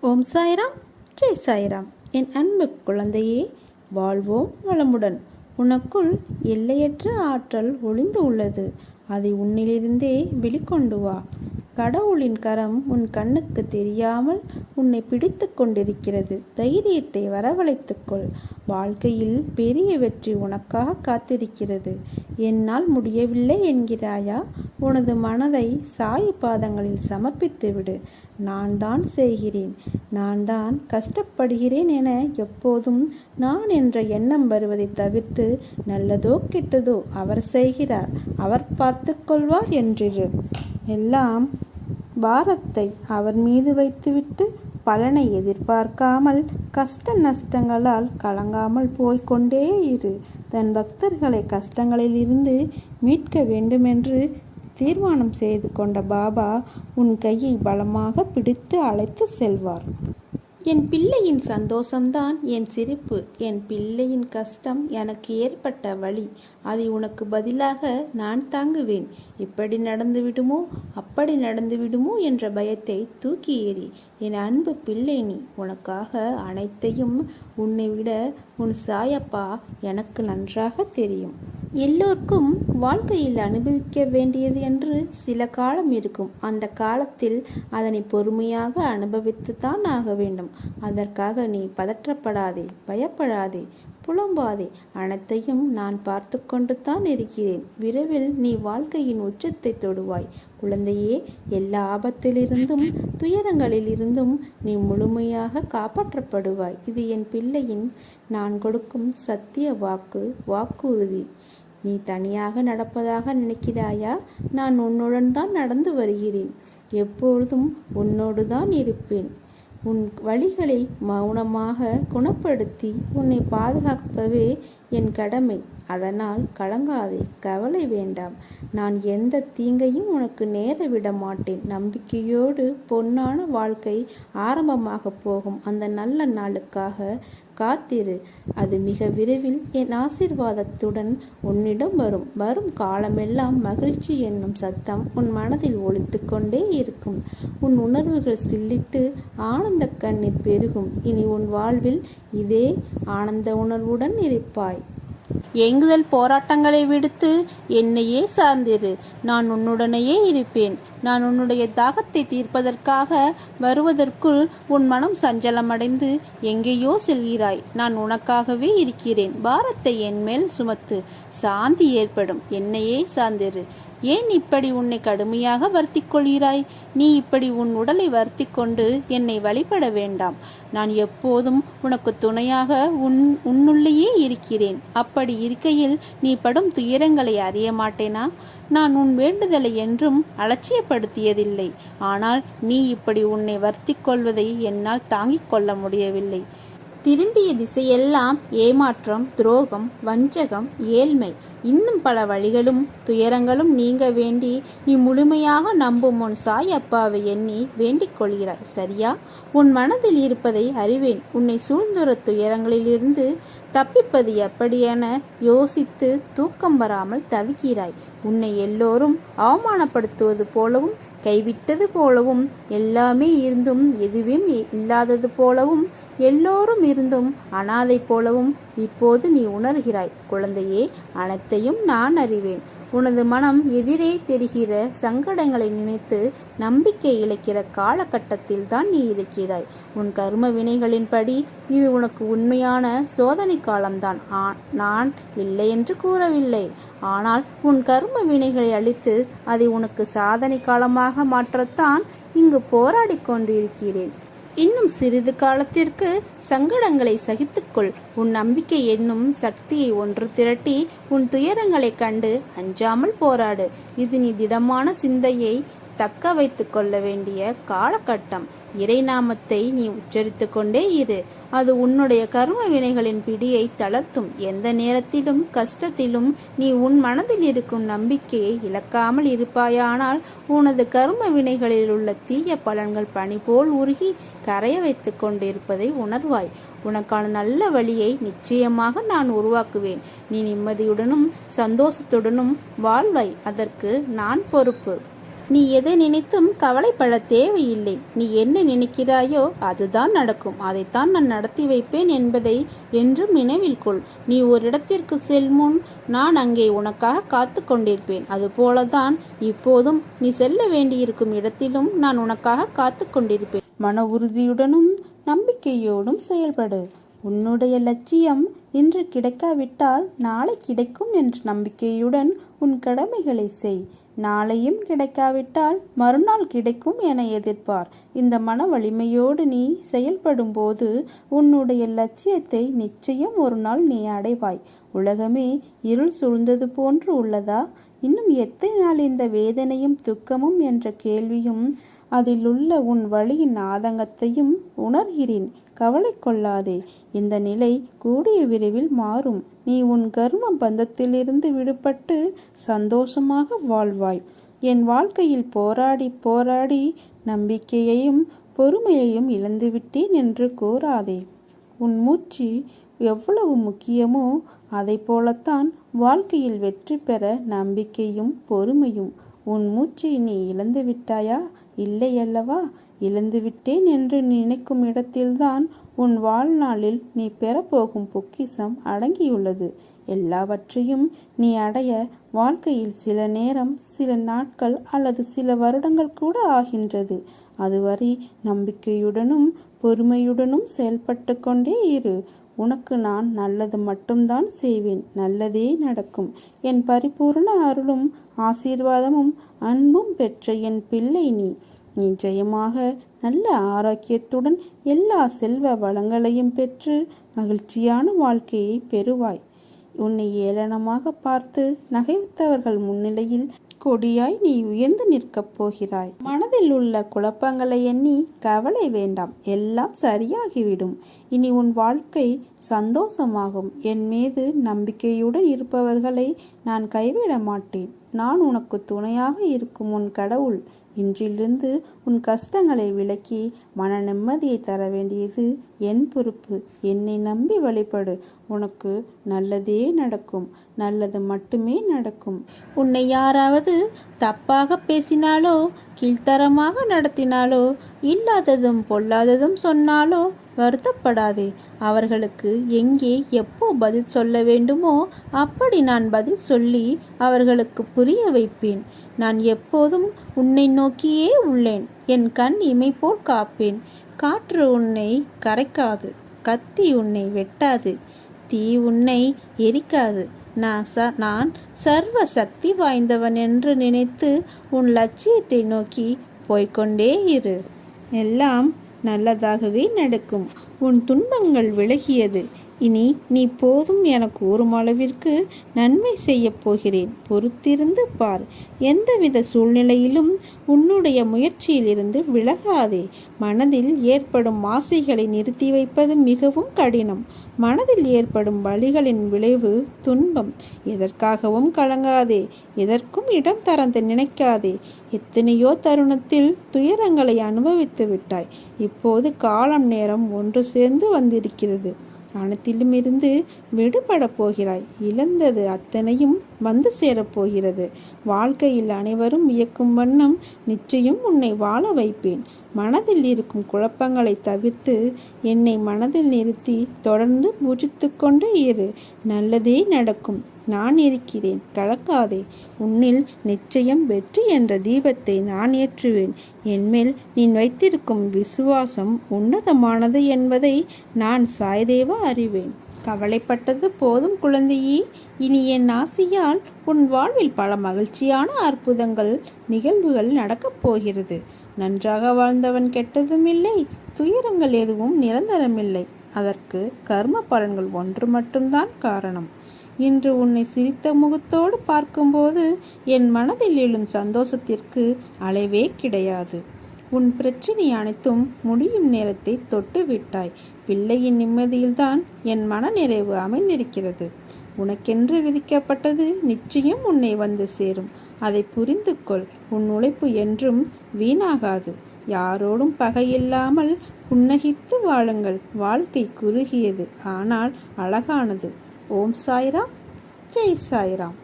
ஓம் சாய்ராம். ஜெய் சாய்ராம். என் அன்பு குழந்தையே வாழ்வோம் வளமுடன். உனக்குள் எல்லையற்ற ஆற்றல் ஒளிந்து உள்ளது. அதை உன்னிலிருந்தே வெளிக்கொண்டு வா. கடவுளின் கரம் உன் கண்ணுக்கு தெரியாமல் உன்னை பிடித்து கொண்டிருக்கிறது. தைரியத்தை வரவழைத்துக்கொள் வாழ்க்கையில் பெரிய வெற்றி உனக்காக காத்திருக்கிறது. என்னால் முடியவில்லை என்கிறாயா? உனது மனதை சாய் பாதங்களில் சமர்ப்பித்து விடு நான் தான் செய்கிறேன். நான் தான் கஷ்டப்படுகிறேன் என எப்போதும் நான் என்ற எண்ணம் வருவதை தவிர்த்து நல்லதோ கெட்டதோ அவர் செய்கிறார். அவர் பார்த்து கொள்வார் என்றிரு. எல்லாம் பாரத்தை அவர் மீது வைத்துவிட்டு பலனை எதிர்பார்க்காமல் கஷ்ட நஷ்டங்களால் கலங்காமல் போய்க்கொண்டே இரு. தன் பக்தர்களை கஷ்டங்களில் இருந்து மீட்க வேண்டுமென்று தீர்மானம் செய்து கொண்ட பாபா உன் கையை பலமாக பிடித்து அழைத்து செல்வார். என் பிள்ளையின் சந்தோஷம்தான் என் சிரிப்பு என் பிள்ளையின் கஷ்டம் எனக்கு ஏற்பட்ட வழி. அதை உனக்கு பதிலாக நான் தாங்குவேன். இப்படி நடந்து விடுமோ? அப்படி நடந்து விடுமோ? என்ற பயத்தை தூக்கி ஏறி என் அன்பு பிள்ளை நீ உனக்காக அனைத்தையும் உன்னை விட உன் சாயப்பா எனக்கு நன்றாக தெரியும். எல்லோருக்கும் வாழ்க்கையில் அனுபவிக்க வேண்டியது என்று சில காலம் இருக்கும். அந்த காலத்தில் அதனை பொறுமையாக அனுபவித்து தான் ஆக வேண்டும். அதற்காக நீ பதற்றப்படாதே பயப்படாதே. புலம்பாதே. அனைத்தையும் நான் பார்த்து கொண்டு தான் இருக்கிறேன். விரைவில் நீ வாழ்க்கையின் உச்சத்தை தொடுவாய். குழந்தையே எல்லா ஆபத்திலிருந்தும் துயரங்களிலிருந்தும் நீ முழுமையாக காப்பாற்றப்படுவாய். இது என் பிள்ளையின் நான் கொடுக்கும் சத்திய வாக்கு வாக்குறுதி. நீ தனியாக நடப்பதாக நினைக்கிறாயா? நான் உன்னுடன் தான் நடந்து வருகிறேன். எப்பொழுதும் உன்னோடு தான் இருப்பேன். உன் வழிகளை மௌனமாக குணப்படுத்தி உன்னை பாதுகாப்பவே என் கடமை. அதனால் கலங்காதே கவலை வேண்டாம். நான் எந்த தீங்கையும் உனக்கு நேர விட மாட்டேன். நம்பிக்கையோடு பொன்னான வாழ்க்கை ஆரம்பமாக போகும். அந்த நல்ல நாளுக்காக காத்திரு. அது மிக விரைவில் என் ஆசிர்வாதத்துடன் உன்னிடம் வரும். வரும் காலமெல்லாம் மகிழ்ச்சி என்னும் சத்தம் உன் மனதில் ஒழித்து கொண்டே இருக்கும். உன் உணர்வுகள் சில்லிட்டு ஆனந்த கண்ணீர் பெருகும். இனி உன் வாழ்வில் இதே ஆனந்த உணர்வுடன் இருப்பாய். ஏங்குதல் போராட்டங்களை விடுத்து என்னையே சார்ந்திரு. நான் உன்னுடனேயே இருப்பேன். நான் உன்னுடைய தாகத்தை தீர்ப்பதற்காக வருவதற்குள் உன் மனம் சஞ்சலமடைந்து எங்கேயோ செல்கிறாய். நான் உனக்காகவே இருக்கிறேன். பாரத்தை என் மேல் சுமத்து. சாந்தி ஏற்படும். என்னையே சார்ந்திரு. ஏன் இப்படி உன்னை கடுமையாக வருத்தி கொள்கிறாய் நீ இப்படி உன் உடலை வருத்தி கொண்டு என்னை வழிபட வேண்டாம். நான் எப்போதும் உனக்கு துணையாக உன் உன்னுள்ளேயே இருக்கிறேன். அப்படி இருக்கையில் நீ படும் துயரங்களை அறிய மாட்டேனா நான் உன் வேண்டுதலை என்றும் அலட்சியப்படுத்தியதில்லை ஆனால் நீ இப்படி உன்னை வருத்திக் கொள்வதை என்னால் தாங்கிக் கொள்ள முடியவில்லை. திரும்பிய திசையெல்லாம் ஏமாற்றம் துரோகம் வஞ்சகம் ஏழ்மை. இன்னும் பல வழிகளும் துயரங்களும் நீங்க வேண்டி நீ முழுமையாக நம்பும் உன் சாய் அப்பாவை எண்ணி வேண்டிக் கொள்கிறாய். சரியா? உன் மனதில் இருப்பதை அறிவேன். உன்னை சூழ்ந்துற துயரங்களிலிருந்து தப்பிப்பது எப்படியென யோசித்து தூக்கம் வராமல் தவிக்கிறாய். உன்னை எல்லோரும் அவமானப்படுத்துவது போலவும் கைவிட்டது போலவும் எல்லாமே இருந்தும் எதுவும் இல்லாதது போலவும் எல்லோரும் இருந்தும் அனாதை போலவும் இப்போது நீ உணர்கிறாய். குழந்தையே அனைத்தையும் நான் அறிவேன். உனது மனம் எதிரே தெரிகிற சங்கடங்களை நினைத்து நம்பிக்கை இழக்கிற காலகட்டத்தில் தான் நீ இருக்கிறாய். உன் கர்ம வினைகளின்படி இது உனக்கு உண்மையான சோதனை காலம்தான். நான் இல்லை என்று கூறவில்லை. ஆனால் உன் கர்ம வினைகளை அழித்து அதை உனக்கு சாதனை காலமாக மாற்றத்தான் இங்கு போராடி கொண்டிருக்கிறேன். இன்னும் சிறிது காலத்திற்கு சங்கடங்களை சகித்துக்கொள். உன் நம்பிக்கை என்னும் சக்தியை ஒன்று திரட்டி உன் துயரங்களைக் கண்டு அஞ்சாமல் போராடு. இது நீ திடமான சிந்தையை தக்க வைத்து கொள்ள வேண்டிய காலகட்டம். இறைநாமத்தை நீ உச்சரித்து கொண்டே இரு. அது உன்னுடைய கர்ம வினைகளின் பிடியை தளர்த்தும். எந்த நேரத்திலும் கஷ்டத்திலும் நீ உன் மனதில் இருக்கும் நம்பிக்கையை இழக்காமல் இருப்பாயானால் உனது கர்ம வினைகளில் உள்ள தீய பலன்கள் பனி போல் உருகி கரைய வைத்து கொண்டிருப்பதை உணர்வாய். உனக்கான நல்ல வழியை நிச்சயமாக நான் உருவாக்குவேன். நீ நிம்மதியுடனும் சந்தோஷத்துடனும் வாழ்வாய். அதற்கு நான் பொறுப்பு. நீ எதை நினைத்தும் கவலைப்பட தேவையில்லை. நீ என்ன நினைக்கிறாயோ அதுதான் நடக்கும். அதைத்தான் நான் நடத்தி வைப்பேன் என்பதை என்றும் நினைவில் கொள். நீ ஒரு இடத்திற்கு செல் முன் நான் அங்கே உனக்காக காத்து கொண்டிருப்பேன். அதுபோலதான் இப்போதும் நீ செல்ல வேண்டியிருக்கும் இடத்திலும் நான் உனக்காக காத்து கொண்டிருப்பேன். மன உறுதியுடனும் நம்பிக்கையோடும் செயல்படு. உன்னுடைய லட்சியம் இன்று கிடைக்காவிட்டால் நாளை கிடைக்கும் என்ற நம்பிக்கையுடன் உன் கடமைகளை செய். நாளையும் கிடைக்காவிட்டால் மறுநாள் கிடைக்கும் என எதிர்ப்பார். இந்த மன வலிமையோடு நீ செயல்படும் போது உன்னுடைய லட்சியத்தை நிச்சயம் ஒரு நாள் நீ அடைவாய். உலகமே இருள் சூழ்ந்தது போன்று உள்ளதா? இன்னும் எத்தனை நாள் இந்த வேதனையும் துக்கமும் என்ற கேள்வியும் அதில் உள்ள உன் வழியின் ஆதங்கத்தையும் உணர்கிறேன். கவலை கொள்ளாதே இந்த நிலை கூடிய விரைவில் மாறும். நீ உன் கர்ம பந்தத்திலிருந்து விடுபட்டு சந்தோஷமாக வாழ்வாய். என் வாழ்க்கையில் போராடி போராடி நம்பிக்கையையும் பொறுமையையும் இழந்துவிட்டேன் என்று கூறாதே. உன் மூச்சு எவ்வளவு முக்கியமோ அதை போலத்தான் வாழ்க்கையில் வெற்றி பெற நம்பிக்கையும் பொறுமையும் உன் மூச்சை நீ இழந்து விட்டாயா? இல்லையல்லவா? இழந்துவிட்டேன் என்று நினைக்கும் இடத்தில்தான் உன் வாழ்நாளில் நீ பெறப்போகும் பொக்கிசம் அடங்கியுள்ளது. எல்லாவற்றையும் நீ அடைய வாழ்க்கையில் சில நேரம் சில நாட்கள் அல்லது சில வருடங்கள் கூட ஆகின்றது. அதுவரை நம்பிக்கையுடனும் பொறுமையுடனும் செயல்பட்டு கொண்டே இரு. உனக்கு நான் நல்லது மட்டும்தான் செய்வேன். நல்லதே நடக்கும். என் பரிபூர்ண அருளும் ஆசீர்வாதமும் அன்பும் பெற்ற என் பிள்ளை நீ. நிச்சயமாக நல்ல ஆரோக்கியத்துடன் எல்லா செல்வ வளங்களையும் பெற்று மகிழ்ச்சியான வாழ்க்கையை பெறுவாய். உன்னை ஏளனமாக பார்த்து நகைத்தவர்கள் முன்னிலையில் கொடியாய் நீ உயர்ந்து நிற்கப் போகிறாய். மனதில் உள்ள குழப்பங்களை எண்ணி கவலை வேண்டாம் எல்லாம் சரியாகிவிடும். இனி உன் வாழ்க்கை சந்தோஷமாகும். என் மீது நம்பிக்கையுடன் இருப்பவர்களை நான் கைவிட மாட்டேன். நான் உனக்கு துணையாக இருக்கும் உன் கடவுள் இன்றிலிருந்து உன் கஷ்டங்களை விலக்கி மன நிம்மதியை தர வேண்டியது என் பொறுப்பு. என்னை நம்பி வழிபடு. உனக்கு நல்லதே நடக்கும். நல்லது மட்டுமே நடக்கும். உன்னை யாராவது தப்பாக பேசினாலோ கீழ்த்தரமாக நடத்தினாலோ இல்லாததும் பொல்லாததும் சொன்னாலோ வருத்தப்படாதே. அவர்களுக்கு எங்கே எப்போ பதில் சொல்ல வேண்டுமோ அப்படி நான் பதில் சொல்லி அவர்களுக்கு புரிய வைப்பேன். நான் எப்போதும் உன்னை நோக்கியே உள்ளேன். என் கண் இமை போல் காப்பேன். காற்று உன்னை கரைக்காது. கத்தி உன்னை வெட்டாது. தீ உன்னை எரிக்காது. நான் ச நான் சர்வ சக்தி வாய்ந்தவன் என்று நினைத்து உன் லட்சியத்தை நோக்கி போய்கொண்டே இரு. எல்லாம் நல்லதாகவே நடக்கும். உன் துன்பங்கள் விலகியது. இனி நீ போதும் எனக்கு கூறும் அளவிற்கு நன்மை செய்யப் போகிறேன். பொறுத்திருந்து பார். எந்தவித சூழ்நிலையிலும் உன்னுடைய முயற்சியிலிருந்து விலகாதே. மனதில் ஏற்படும் ஆசைகளை நிறுத்தி வைப்பது மிகவும் கடினம். மனதில் ஏற்படும் வழிகளின் விளைவு துன்பம். எதற்காகவும் கலங்காதே. எதற்கும் இடம் தரந்து நினைக்காதே. எத்தனையோ தருணத்தில் துயரங்களை அனுபவித்து விட்டாய். இப்போது காலம் நேரம் ஒன்று சேர்ந்து வந்திருக்கிறது. அனைத்திலும் இருந்து விடுபட போகிறாய். இழந்தது அத்தனையும் வந்து சேரப்போகிறது வாழ்க்கையில் அனைவரும் இயக்கும் வண்ணம் நிச்சயம் உன்னை வாழ வைப்பேன். மனதில் இருக்கும் குழப்பங்களை தவிர்த்து என்னை மனதில் நிறுத்தி தொடர்ந்து பூஜித்து கொண்டு இரு. நல்லதே நடக்கும். நான் இருக்கிறேன் கலக்காதே. உன்னில் நிச்சயம் வெற்றி என்ற தீபத்தை நான் ஏற்றுவேன். என்மேல் நீ வைத்திருக்கும் விசுவாசம் உன்னதமானது என்பதை நான் சாய்தேவா அறிவேன். கவலைப்பட்டது போதும் குழந்தையே. இனி என் ஆசையால் உன் வாழ்வில் பல மகிழ்ச்சியான அற்புதங்கள் நிகழ்வுகள் நடக்கப் போகிறது. நன்றாக வாழ்ந்தவன் கெட்டதும் இல்லை துயரங்கள் எதுவும் நிரந்தரமில்லை. அதற்கு கர்ம பலன்கள் ஒன்று மட்டும்தான் காரணம். இன்று உன்னை சிரித்த முகத்தோடு பார்க்கும்போது என் மனதில் எழும் சந்தோஷத்திற்கு அளவே கிடையாது. உன் பிரச்சினை அனைத்தும் முடியும் நேரத்தை தொட்டு விட்டாய். பிள்ளையின் நிம்மதியில்தான் என் மனநிறைவு அமைந்திருக்கிறது. உனக்கென்று விதிக்கப்பட்டது நிச்சயம் உன்னை வந்து சேரும். அதை புரிந்து கொள் உன் உழைப்பு என்றும் வீணாகாது. யாரோடும் பகையில்லாமல் புன்னகித்து வாழுங்கள். வாழ்க்கை குறுகியது. ஆனால் அழகானது. ஓம் சாய்ராம். ஜெய் சாய்ராம்.